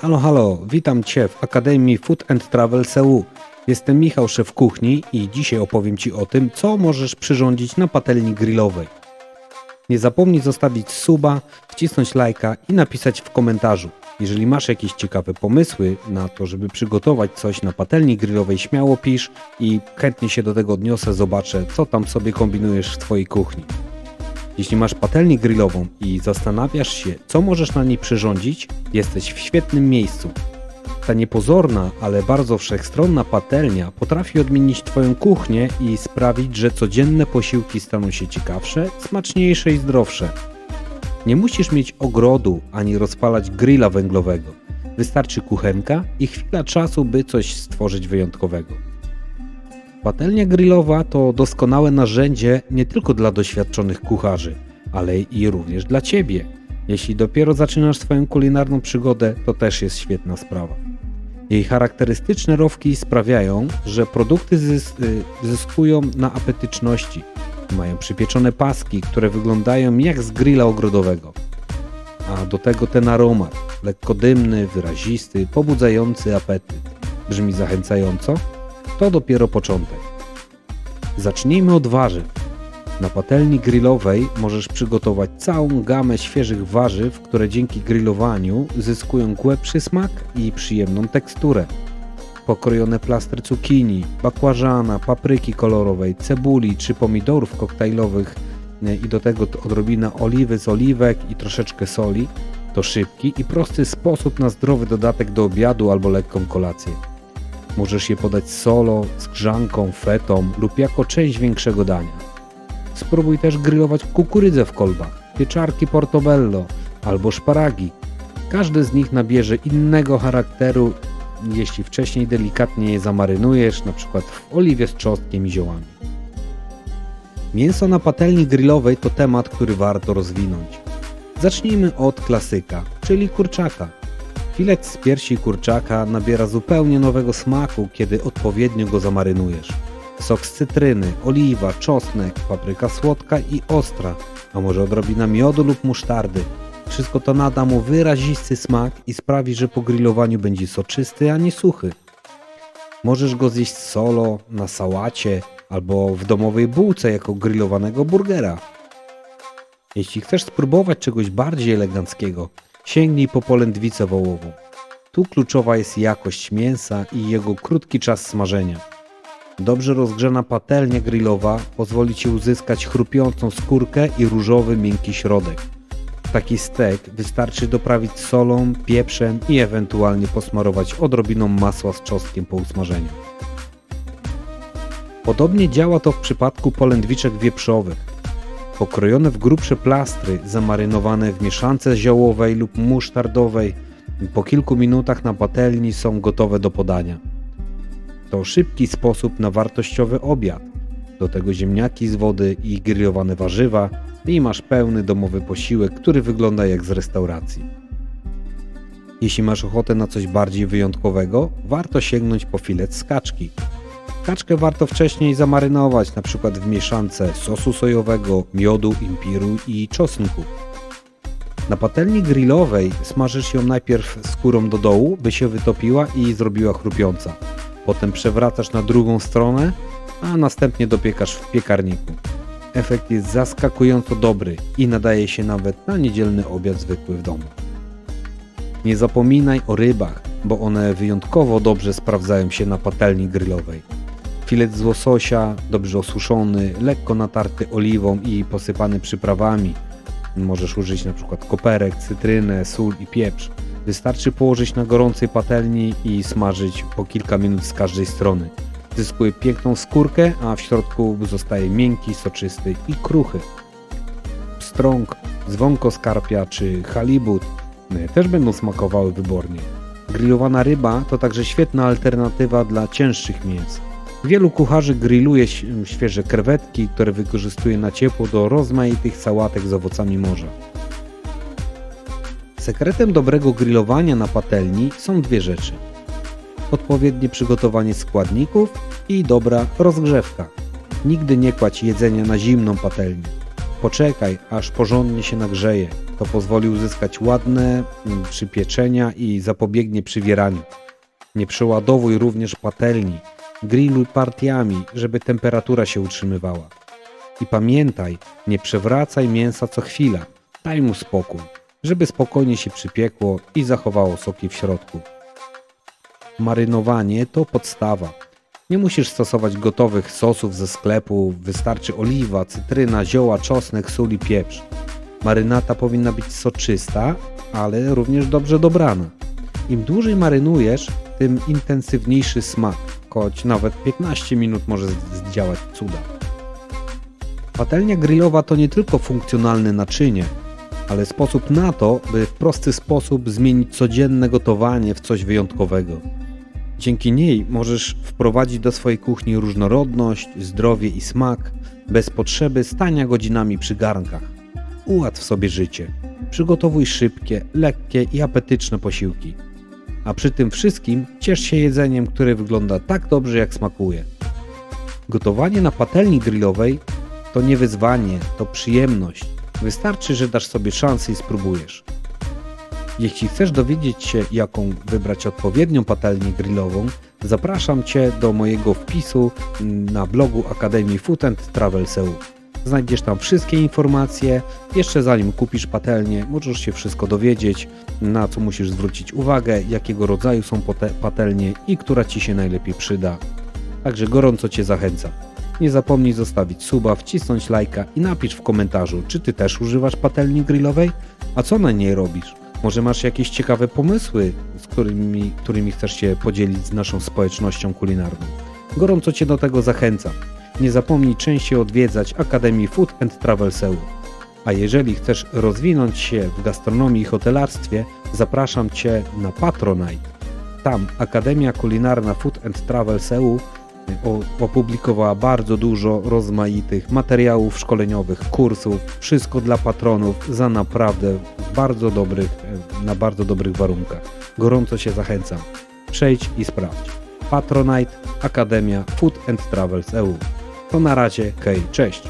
Halo, halo, witam Cię w Akademii Food and Travel Seoul. Jestem Michał, szef kuchni i dzisiaj opowiem Ci o tym, co możesz przyrządzić na patelni grillowej. Nie zapomnij zostawić suba, wcisnąć lajka i napisać w komentarzu. Jeżeli masz jakieś ciekawe pomysły na to, żeby przygotować coś na patelni grillowej, śmiało pisz i chętnie się do tego odniosę, zobaczę, co tam sobie kombinujesz w Twojej kuchni. Jeśli masz patelnię grillową i zastanawiasz się, co możesz na niej przyrządzić, jesteś w świetnym miejscu. Ta niepozorna, ale bardzo wszechstronna patelnia potrafi odmienić Twoją kuchnię i sprawić, że codzienne posiłki staną się ciekawsze, smaczniejsze i zdrowsze. Nie musisz mieć ogrodu ani rozpalać grilla węglowego. Wystarczy kuchenka i chwila czasu, by coś stworzyć wyjątkowego. Patelnia grillowa to doskonałe narzędzie nie tylko dla doświadczonych kucharzy, ale i również dla Ciebie. Jeśli dopiero zaczynasz swoją kulinarną przygodę, to też jest świetna sprawa. Jej charakterystyczne rowki sprawiają, że produkty y, zyskują na apetyczności. Mają przypieczone paski, które wyglądają jak z grilla ogrodowego. A do tego ten aromat, lekko dymny, wyrazisty, pobudzający apetyt. Brzmi zachęcająco? To dopiero początek. Zacznijmy od warzyw. Na patelni grillowej możesz przygotować całą gamę świeżych warzyw, które dzięki grillowaniu zyskują głębszy smak i przyjemną teksturę. Pokrojone plastry cukinii, bakłażana, papryki kolorowej, cebuli czy pomidorów koktajlowych e, i do tego odrobina oliwy z oliwek i troszeczkę soli to szybki i prosty sposób na zdrowy dodatek do obiadu albo lekką kolację. Możesz je podać solo, z grzanką, fetą lub jako część większego dania. Spróbuj też grillować kukurydzę w kolbach, pieczarki portobello albo szparagi. Każdy z nich nabierze innego charakteru, jeśli wcześniej delikatnie je zamarynujesz, np. w oliwie z czosnkiem i ziołami. Mięso na patelni grillowej to temat, który warto rozwinąć. Zacznijmy od klasyka, czyli kurczaka. Filet z piersi kurczaka nabiera zupełnie nowego smaku, kiedy odpowiednio go zamarynujesz. Sok z cytryny, oliwa, czosnek, papryka słodka i ostra, a może odrobina miodu lub musztardy. Wszystko to nada mu wyrazisty smak i sprawi, że po grillowaniu będzie soczysty, a nie suchy. Możesz go zjeść solo, na sałacie albo w domowej bułce jako grillowanego burgera. Jeśli chcesz spróbować czegoś bardziej eleganckiego, sięgnij po polędwicę wołową. Tu kluczowa jest jakość mięsa i jego krótki czas smażenia. Dobrze rozgrzana patelnia grillowa pozwoli Ci uzyskać chrupiącą skórkę i różowy, miękki środek. Taki stek wystarczy doprawić solą, pieprzem i ewentualnie posmarować odrobiną masła z czosnkiem po usmażeniu. Podobnie działa to w przypadku polędwiczek wieprzowych. Pokrojone w grubsze plastry, zamarynowane w mieszance ziołowej lub musztardowej, po kilku minutach na patelni są gotowe do podania. To szybki sposób na wartościowy obiad. Do tego ziemniaki z wody i grillowane warzywa i masz pełny domowy posiłek, który wygląda jak z restauracji. Jeśli masz ochotę na coś bardziej wyjątkowego, warto sięgnąć po filet z kaczki. Kaczkę warto wcześniej zamarynować, np. w mieszance sosu sojowego, miodu, impiru i czosnku. Na patelni grillowej smażysz ją najpierw skórą do dołu, by się wytopiła i zrobiła chrupiąca. Potem przewracasz na drugą stronę, a następnie dopiekasz w piekarniku. Efekt jest zaskakująco dobry i nadaje się nawet na niedzielny obiad zwykły w domu. Nie zapominaj o rybach, bo one wyjątkowo dobrze sprawdzają się na patelni grillowej. Filet z łososia, dobrze osuszony, lekko natarty oliwą i posypany przyprawami. Możesz użyć np. koperek, cytrynę, sól i pieprz. Wystarczy położyć na gorącej patelni i smażyć po kilka minut z każdej strony. Zyskuje piękną skórkę, a w środku zostaje miękki, soczysty i kruchy. Strąg, dzwonko skarpia czy halibut też będą smakowały wybornie. Grillowana ryba to także świetna alternatywa dla cięższych mięs. Wielu kucharzy grilluje świeże krewetki, które wykorzystuje na ciepło do rozmaitych sałatek z owocami morza. Sekretem dobrego grillowania na patelni są dwie rzeczy. Odpowiednie przygotowanie składników i dobra rozgrzewka. Nigdy nie kładź jedzenia na zimną patelnię. Poczekaj, aż porządnie się nagrzeje. To pozwoli uzyskać ładne mm, przypieczenia i zapobiegnie przywieraniu. Nie przeładowuj również patelni. Grilluj partiami, żeby temperatura się utrzymywała. I pamiętaj, nie przewracaj mięsa co chwila. Daj mu spokój, żeby spokojnie się przypiekło i zachowało soki w środku. Marynowanie to podstawa. Nie musisz stosować gotowych sosów ze sklepu, wystarczy oliwa, cytryna, zioła, czosnek, sól i pieprz. Marynata powinna być soczysta, ale również dobrze dobrana. Im dłużej marynujesz, tym intensywniejszy smak, choć nawet 15 minut może zdziałać cuda. Patelnia grillowa to nie tylko funkcjonalne naczynie, ale sposób na to, by w prosty sposób zmienić codzienne gotowanie w coś wyjątkowego. Dzięki niej możesz wprowadzić do swojej kuchni różnorodność, zdrowie i smak, bez potrzeby stania godzinami przy garnkach. Ułatw sobie życie. Przygotowuj szybkie, lekkie i apetyczne posiłki. A przy tym wszystkim ciesz się jedzeniem, które wygląda tak dobrze, jak smakuje. Gotowanie na patelni grillowej to nie wyzwanie, to przyjemność. Wystarczy, że dasz sobie szansę i spróbujesz. Jeśli chcesz dowiedzieć się, jaką wybrać odpowiednią patelnię grillową, zapraszam Cię do mojego wpisu na blogu Akademii Food and Travel Seoul. Znajdziesz tam wszystkie informacje. Jeszcze zanim kupisz patelnię, możesz się wszystko dowiedzieć, na co musisz zwrócić uwagę, jakiego rodzaju są patelnie i która Ci się najlepiej przyda. Także gorąco Cię zachęcam. Nie zapomnij zostawić suba, wcisnąć lajka i napisz w komentarzu, czy Ty też używasz patelni grillowej, a co na niej robisz. Może masz jakieś ciekawe pomysły, z którymi, którymi chcesz się podzielić z naszą społecznością kulinarną. Gorąco Cię do tego zachęcam. Nie zapomnij częściej odwiedzać Akademii Food and Travel Seoul. A jeżeli chcesz rozwinąć się w gastronomii i hotelarstwie, zapraszam Cię na Patronite. Tam Akademia Kulinarna Food and Travel Seoul o- opublikowała bardzo dużo rozmaitych materiałów szkoleniowych, kursów, wszystko dla patronów za naprawdę bardzo dobrych, e, na bardzo dobrych warunkach. Gorąco się zachęcam. Przejdź i sprawdź. Patronite, Akademia Food and Travels EU. To na razie, hej, cześć.